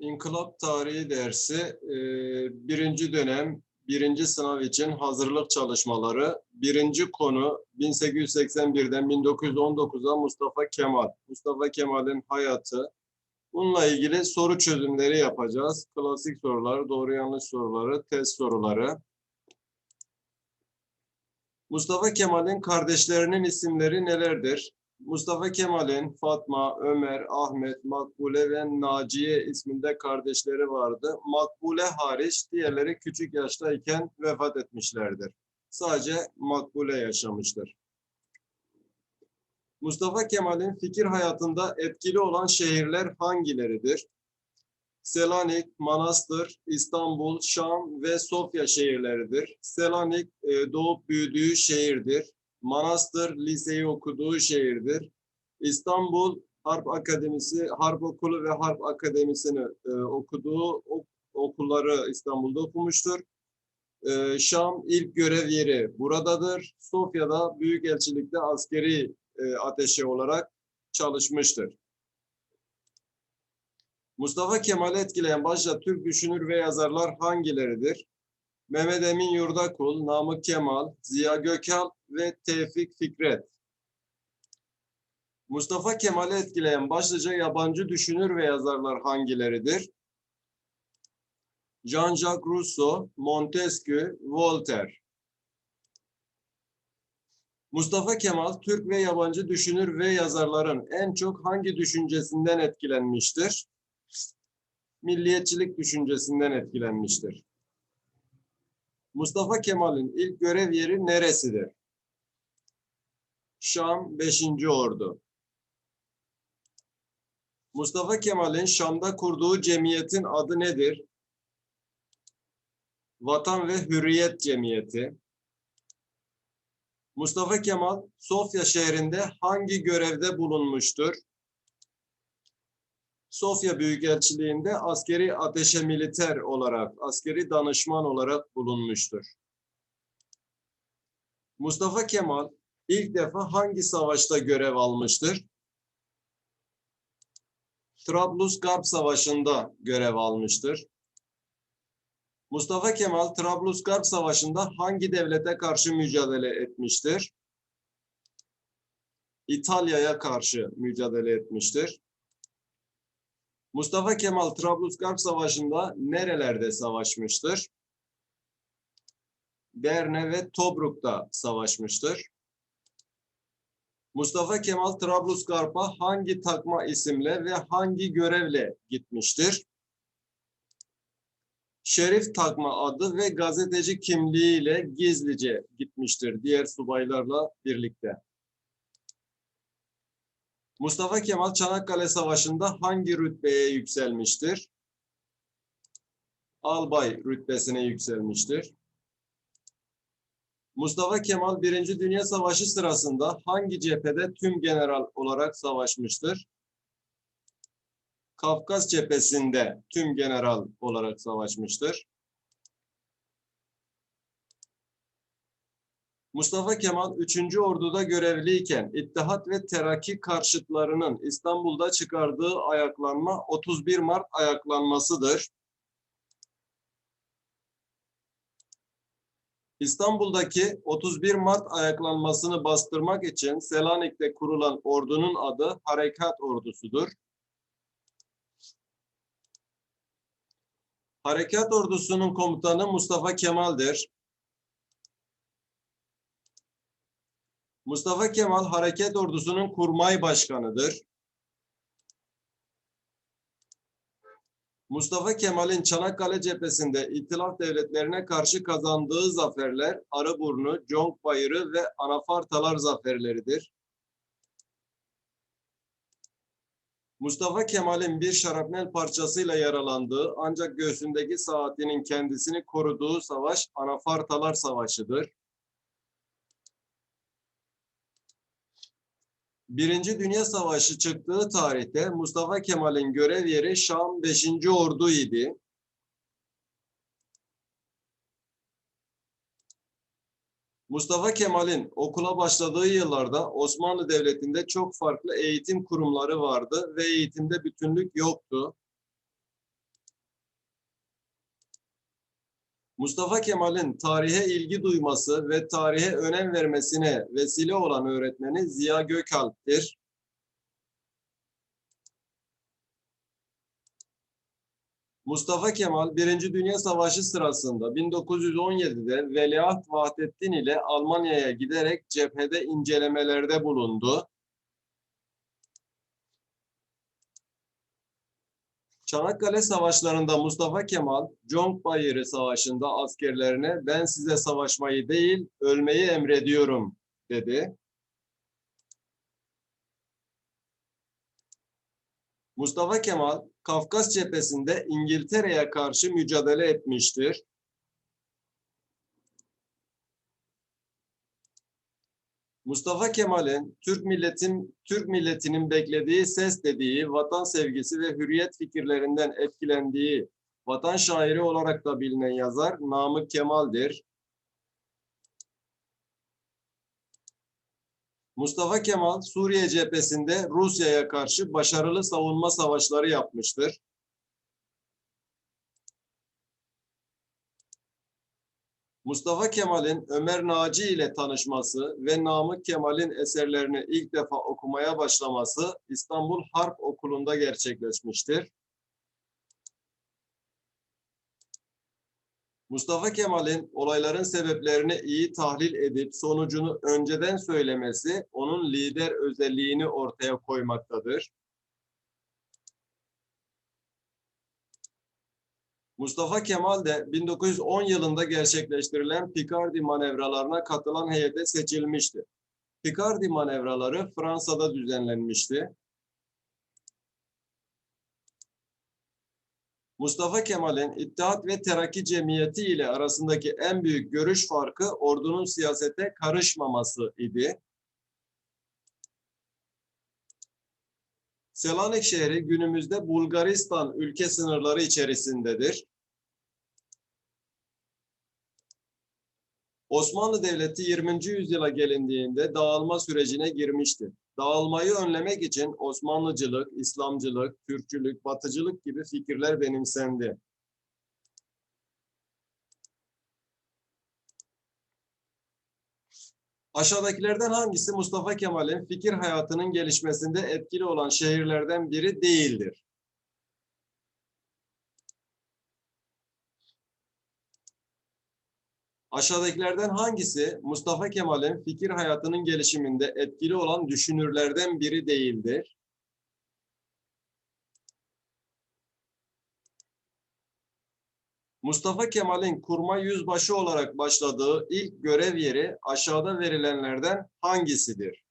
İnkılap Tarihi dersi e, birinci dönem birinci sınav için hazırlık çalışmaları. Birinci konu 1881'den 1919'a Mustafa Kemal. Mustafa Kemal'in hayatı. Bununla ilgili soru çözümleri yapacağız. Klasik sorular, doğru yanlış soruları, test soruları. Mustafa Kemal'in kardeşlerinin isimleri nelerdir? Mustafa Kemal'in Fatma, Ömer, Ahmet, Makbule ve Naciye isminde kardeşleri vardı. Makbule hariç diğerleri küçük yaştayken vefat etmişlerdir. Sadece Makbule yaşamıştır. Mustafa Kemal'in fikir hayatında etkili olan şehirler hangileridir? Selanik, Manastır, İstanbul, Şam ve Sofya şehirleridir. Selanik e, doğup büyüdüğü şehirdir. Manastır liseyi okuduğu şehirdir. İstanbul Harp Akademisi, Harp Okulu ve Harp Akademisi'ni e, okuduğu ok- okulları İstanbul'da okumuştur. E, Şam ilk görev yeri buradadır. Sofya'da Büyükelçilikte askeri e, ateşe olarak çalışmıştır. Mustafa Kemal'i etkileyen başta Türk düşünür ve yazarlar hangileridir? Mehmet Emin Yurdakul, Namık Kemal, Ziya Gökal ve Tevfik Fikret. Mustafa Kemal'i etkileyen başlıca yabancı düşünür ve yazarlar hangileridir? Jean-Jacques Rousseau, Montesquieu, Voltaire. Mustafa Kemal, Türk ve yabancı düşünür ve yazarların en çok hangi düşüncesinden etkilenmiştir? Milliyetçilik düşüncesinden etkilenmiştir. Mustafa Kemal'in ilk görev yeri neresidir? Şam 5. Ordu. Mustafa Kemal'in Şam'da kurduğu cemiyetin adı nedir? Vatan ve Hürriyet Cemiyeti. Mustafa Kemal Sofya şehrinde hangi görevde bulunmuştur? Sofya Büyükelçiliğinde askeri ateşe militer olarak, askeri danışman olarak bulunmuştur. Mustafa Kemal ilk defa hangi savaşta görev almıştır? Trablus-Garp Savaşı'nda görev almıştır. Mustafa Kemal Trablus-Garp Savaşı'nda hangi devlete karşı mücadele etmiştir? İtalya'ya karşı mücadele etmiştir. Mustafa Kemal Trablusgarp Savaşı'nda nerelerde savaşmıştır? Berne ve Tobruk'ta savaşmıştır. Mustafa Kemal Trablusgarp'a hangi takma isimle ve hangi görevle gitmiştir? Şerif takma adı ve gazeteci kimliğiyle gizlice gitmiştir diğer subaylarla birlikte. Mustafa Kemal Çanakkale Savaşı'nda hangi rütbeye yükselmiştir? Albay rütbesine yükselmiştir. Mustafa Kemal Birinci Dünya Savaşı sırasında hangi cephede tüm general olarak savaşmıştır? Kafkas cephesinde tüm general olarak savaşmıştır. Mustafa Kemal 3. Ordu'da görevliyken İttihat ve Terakki karşıtlarının İstanbul'da çıkardığı ayaklanma 31 Mart ayaklanmasıdır. İstanbul'daki 31 Mart ayaklanmasını bastırmak için Selanik'te kurulan ordunun adı Harekat Ordusu'dur. Harekat Ordusu'nun komutanı Mustafa Kemal'dir. Mustafa Kemal Hareket Ordusu'nun kurmay başkanıdır. Mustafa Kemal'in Çanakkale cephesinde İtilaf devletlerine karşı kazandığı zaferler Arıburnu, Conk Bayırı ve Anafartalar zaferleridir. Mustafa Kemal'in bir şarapnel parçasıyla yaralandığı ancak göğsündeki saatinin kendisini koruduğu savaş Anafartalar Savaşı'dır. Birinci Dünya Savaşı çıktığı tarihte Mustafa Kemal'in görev yeri Şam 5. Ordu idi. Mustafa Kemal'in okula başladığı yıllarda Osmanlı Devleti'nde çok farklı eğitim kurumları vardı ve eğitimde bütünlük yoktu. Mustafa Kemal'in tarihe ilgi duyması ve tarihe önem vermesine vesile olan öğretmeni Ziya Gökalp'tir. Mustafa Kemal Birinci Dünya Savaşı sırasında 1917'de Veliaht Vahdettin ile Almanya'ya giderek cephede incelemelerde bulundu. Çanakkale Savaşlarında Mustafa Kemal, Conk Bayırı Savaşı'nda askerlerine ben size savaşmayı değil, ölmeyi emrediyorum dedi. Mustafa Kemal, Kafkas cephesinde İngiltere'ye karşı mücadele etmiştir. Mustafa Kemal'in Türk milletin Türk milletinin beklediği ses dediği vatan sevgisi ve hürriyet fikirlerinden etkilendiği vatan şairi olarak da bilinen yazar Namık Kemal'dir. Mustafa Kemal Suriye cephesinde Rusya'ya karşı başarılı savunma savaşları yapmıştır. Mustafa Kemal'in Ömer Naci ile tanışması ve Namık Kemal'in eserlerini ilk defa okumaya başlaması İstanbul Harp Okulu'nda gerçekleşmiştir. Mustafa Kemal'in olayların sebeplerini iyi tahlil edip sonucunu önceden söylemesi onun lider özelliğini ortaya koymaktadır. Mustafa Kemal de 1910 yılında gerçekleştirilen Picardy manevralarına katılan heyete seçilmişti. Picardy manevraları Fransa'da düzenlenmişti. Mustafa Kemal'in İttihat ve Terakki Cemiyeti ile arasındaki en büyük görüş farkı ordunun siyasete karışmaması idi. Selanik şehri günümüzde Bulgaristan ülke sınırları içerisindedir. Osmanlı Devleti 20. yüzyıla gelindiğinde dağılma sürecine girmişti. Dağılmayı önlemek için Osmanlıcılık, İslamcılık, Türkçülük, Batıcılık gibi fikirler benimsendi. Aşağıdakilerden hangisi Mustafa Kemal'in fikir hayatının gelişmesinde etkili olan şehirlerden biri değildir? Aşağıdakilerden hangisi Mustafa Kemal'in fikir hayatının gelişiminde etkili olan düşünürlerden biri değildir? Mustafa Kemal'in kurma yüzbaşı olarak başladığı ilk görev yeri aşağıda verilenlerden hangisidir?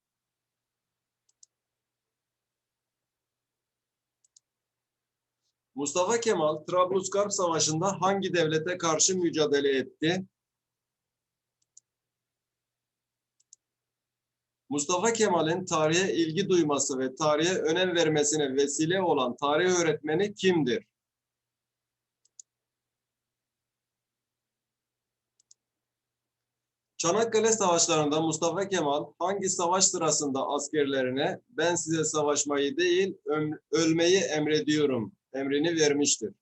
Mustafa Kemal Trablusgarp Savaşı'nda hangi devlete karşı mücadele etti? Mustafa Kemal'in tarihe ilgi duyması ve tarihe önem vermesine vesile olan tarih öğretmeni kimdir? Çanakkale Savaşları'nda Mustafa Kemal hangi savaş sırasında askerlerine ben size savaşmayı değil ölmeyi emrediyorum emrini vermiştir?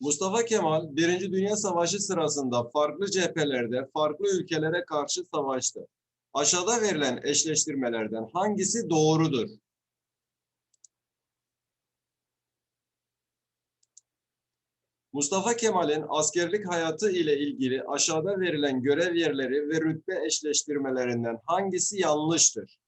Mustafa Kemal Birinci Dünya Savaşı sırasında farklı cephelerde farklı ülkelere karşı savaştı. Aşağıda verilen eşleştirmelerden hangisi doğrudur? Mustafa Kemal'in askerlik hayatı ile ilgili aşağıda verilen görev yerleri ve rütbe eşleştirmelerinden hangisi yanlıştır?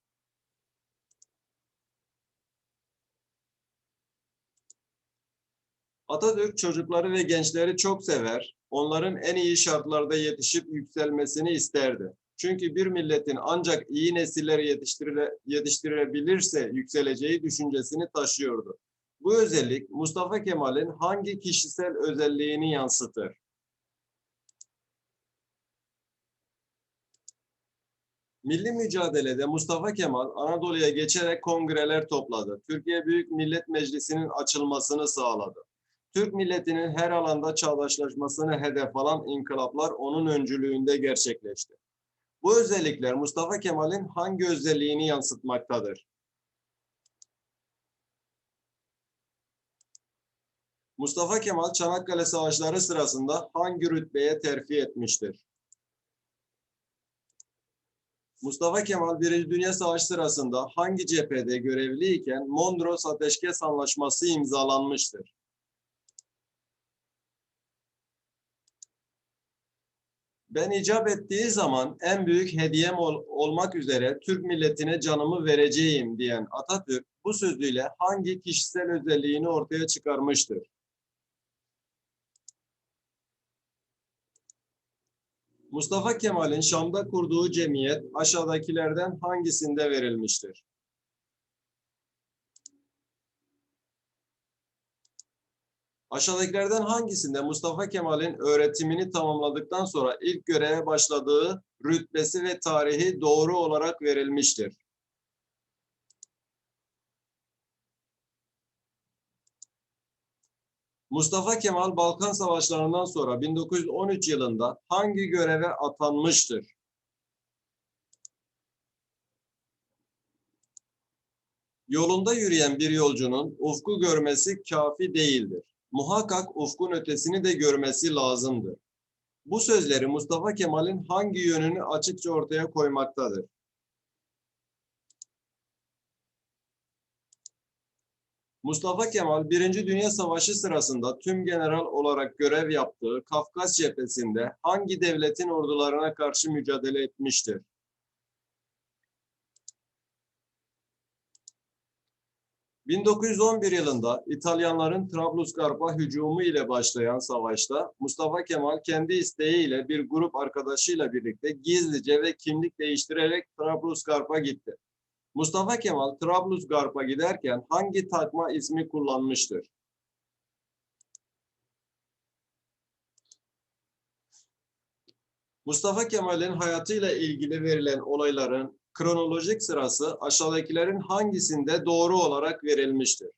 Atatürk çocukları ve gençleri çok sever. Onların en iyi şartlarda yetişip yükselmesini isterdi. Çünkü bir milletin ancak iyi nesiller yetiştire, yetiştirebilirse yükseleceği düşüncesini taşıyordu. Bu özellik Mustafa Kemal'in hangi kişisel özelliğini yansıtır? Milli mücadelede Mustafa Kemal Anadolu'ya geçerek kongreler topladı. Türkiye Büyük Millet Meclisi'nin açılmasını sağladı. Türk milletinin her alanda çağdaşlaşmasını hedef alan inkılaplar onun öncülüğünde gerçekleşti. Bu özellikler Mustafa Kemal'in hangi özelliğini yansıtmaktadır? Mustafa Kemal Çanakkale Savaşları sırasında hangi rütbeye terfi etmiştir? Mustafa Kemal Birinci Dünya Savaşı sırasında hangi cephede görevliyken Mondros Ateşkes Anlaşması imzalanmıştır? Ben icap ettiği zaman en büyük hediyem ol- olmak üzere Türk milletine canımı vereceğim diyen Atatürk bu sözüyle hangi kişisel özelliğini ortaya çıkarmıştır? Mustafa Kemal'in Şam'da kurduğu cemiyet aşağıdakilerden hangisinde verilmiştir? Aşağıdakilerden hangisinde Mustafa Kemal'in öğretimini tamamladıktan sonra ilk göreve başladığı rütbesi ve tarihi doğru olarak verilmiştir? Mustafa Kemal Balkan Savaşları'ndan sonra 1913 yılında hangi göreve atanmıştır? Yolunda yürüyen bir yolcunun ufku görmesi kafi değildir. Muhakkak ufkun ötesini de görmesi lazımdır. Bu sözleri Mustafa Kemal'in hangi yönünü açıkça ortaya koymaktadır? Mustafa Kemal Birinci Dünya Savaşı sırasında tüm general olarak görev yaptığı Kafkas cephesinde hangi devletin ordularına karşı mücadele etmiştir? ...1911 yılında İtalyanların Trablusgarp'a hücumu ile başlayan savaşta Mustafa Kemal kendi isteğiyle bir grup arkadaşıyla birlikte gizlice ve kimlik değiştirerek Trablusgarp'a gitti. Mustafa Kemal Trablusgarp'a giderken hangi takma ismi kullanmıştır? Mustafa Kemal'in hayatıyla ilgili verilen olayların kronolojik sırası aşağıdakilerin hangisinde doğru olarak verilmiştir?